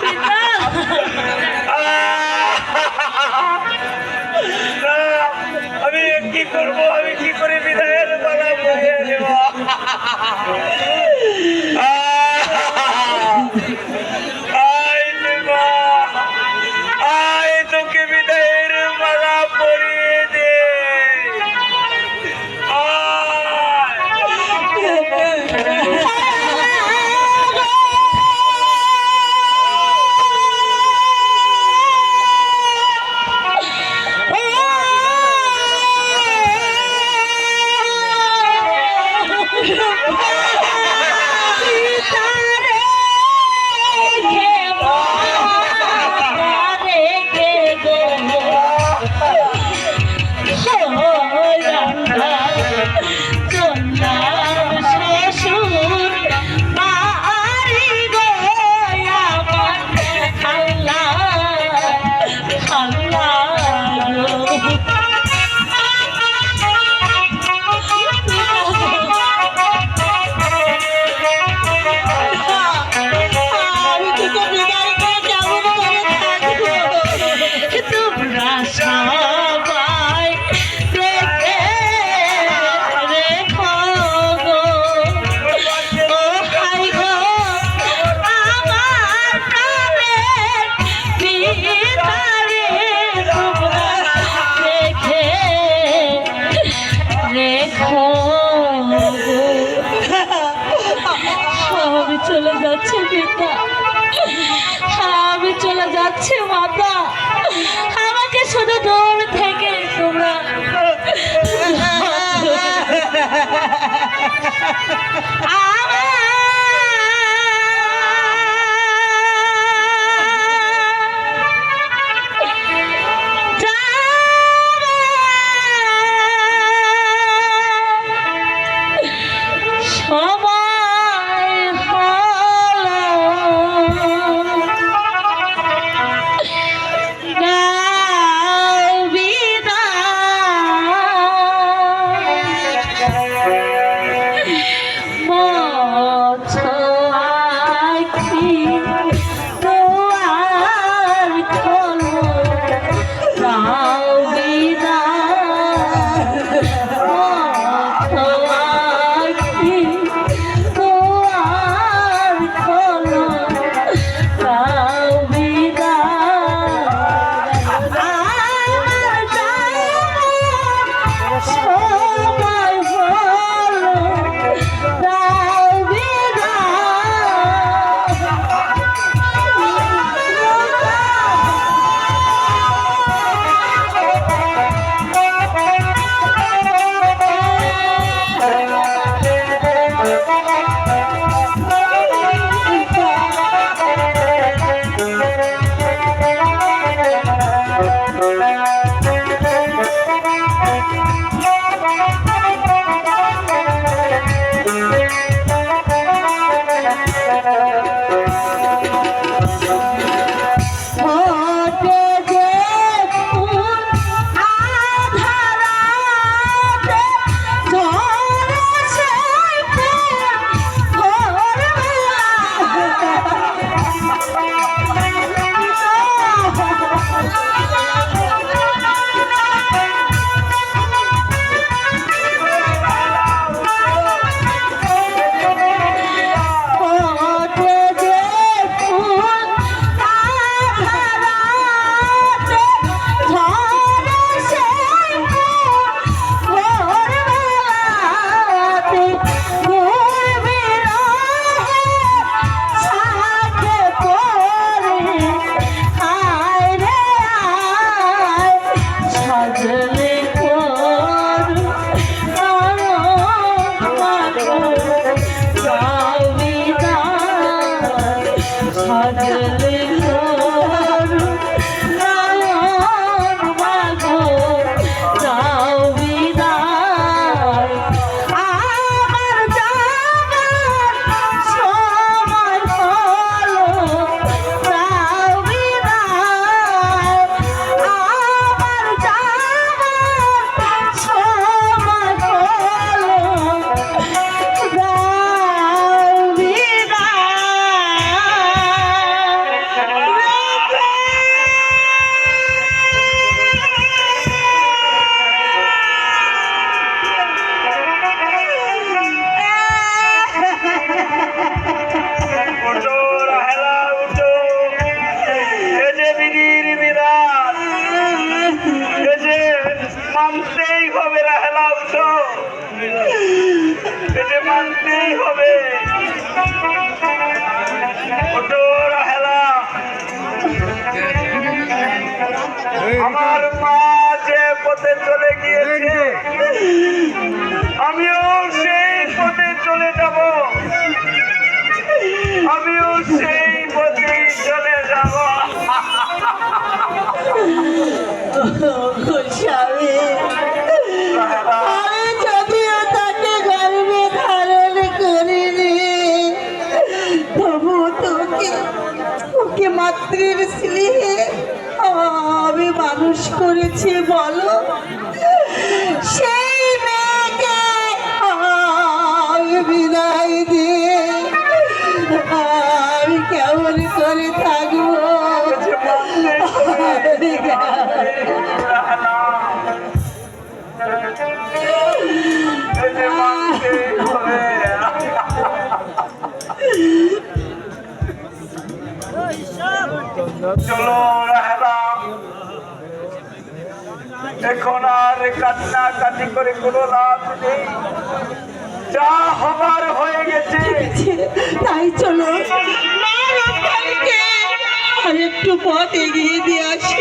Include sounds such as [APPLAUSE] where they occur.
괜 찮. আমি [LAUGHS] I'm [LAUGHS] ah, আনতেই হবে। আমার মা যে পথে চলে গিয়েছে আমিও সেই পথে চলে যাব। আমিও সেই করেছি বলো? সেই মেয়েকে বিদায় দিয়ে আমি কেমন করে থাকব? চলো এখন আর কান্না কাটি করে কোনো লাভ নেই। যা হবার হয়ে গেছে। তাই চলো। আর একটু পথ এগিয়ে দিয়ে আসো।